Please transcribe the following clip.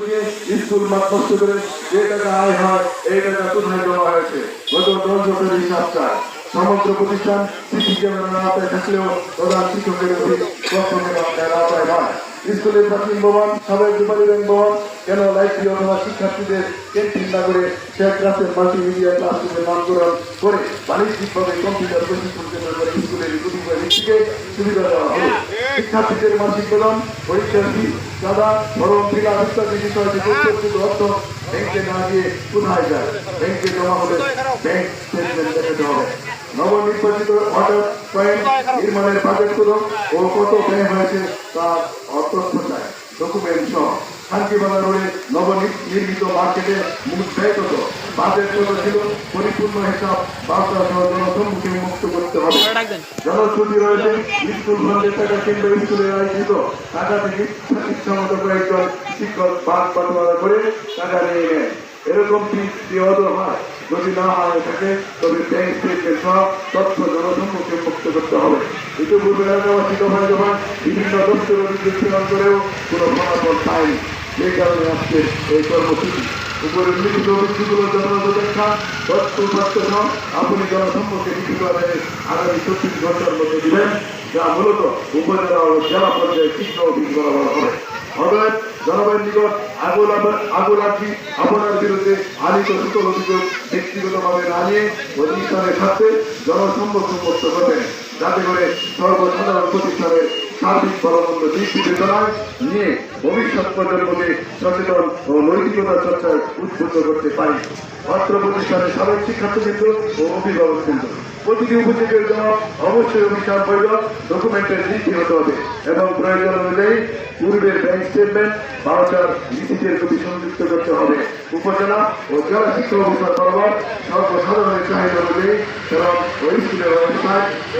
School মাঠ নষ্ট করে যে টাকা আয় হয়, এই টাকা কোথায় জমা হয়েছে? গত দশ বছরের হিসাব চায় সমগ্র প্রতিষ্ঠান ক্যামেরার আওতায় থাকলেও প্রধান শিক্ষকের শিক্ষার্থীদের সুবিধা দেওয়া হবে শিক্ষার্থীদের মাসিক বেতন পরীক্ষার ফি চাঁদা ভরণ ফিলা ইত্যাদি বিষয়ে অর্থ ব্যাংকে না গিয়ে কোথায় যায়? ব্যাংকে জমা হবে ব্যাংক স্টেটমেন্ট দেখাতে হবে। নবনির্বাচিত পয়েন্ট নির্মাণের ও কত ব্যয় হয়েছে তার অতথ্য চাই ডকুমেন্ট সহ শান্তিবালা রোডে নবনির্মিত মার্কেটে মোট ব্যয় কত? বাজেট কত ছিল? পরিপূর্ণ হিসাব বার্তা সহ জনসম্মুখে মুক্ত করতে হবে। জনশ্রুতি রয়েছে। স্কুল টাকা কিংবা স্কুলের আয়োজিত। টাকা থেকে কয়েকজন শিক্ষক করে টাকা নিয়ে নেয় এরকম হয়। যদি না হয় থাকে, তবে ব্যাংক স্টেটমেন্ট সহ তথ্য জনসম্মুখে মুক্ত করতে হবে। ইতিপূর্বে এলাকাবাসী দফায় দফায় বিভিন্ন দপ্তর অভিযোগ করেও কোনো ফলাফল পায়নি। কারণে আজকে এই কর্মসূচি। উপরে লিখিত অভিযোগগুলো জনপ্রত্যক্ষা তথ্য তথ্য সহ আপনি জনসম্মুখে লিখিত আকারে আগামী চব্বিশ ঘণ্টার মধ্যে দিবেন, যা মূলত উপজেলা ও জেলা পর্যায়ে কৃষ্ণ অফিস বরাবর হবে অতএব জনগণের নিকট আগুন আগুন আছি আপনার বিরুদ্ধে আনিত সকল অভিযোগ ব্যক্তিগতভাবে না নিয়ে প্রতিষ্ঠানের স্বার্থে জনসম্মুখ মুক্ত করবেন। যাতে করে সর্বসাধারণ প্রতিষ্ঠানের সার্বিক ফলমন্দ দিক বিবেচনায় নিয়ে ভবিষ্যৎ প্রজন্মকে সচেতন ও নৈতিকতা চর্চায় উদ্বুদ্ধ করতে পারি। অত্র প্রতিষ্ঠানের সাবেক শিক্ষার্থীবৃন্দ ও অভিভাবক কিন্তু প্রতিটি উপযোগের জন্য অবশ্যই অভিশাপ বৈধ, ডকুমেন্টের নীতি হতে হবে এবং প্রয়োজন অনুযায়ী পূর্বের ব্যাংক স্টেটমেন্ট ভাউচার রিসিটের কপি সংযুক্ত করতে হবে। উপজেলা ও জেলা শিক্ষা অফিসার বরাবর সর্বসাধারণের চাহিদা অনুযায়ী এবং ওই স্কুলের ব্যবস্থায়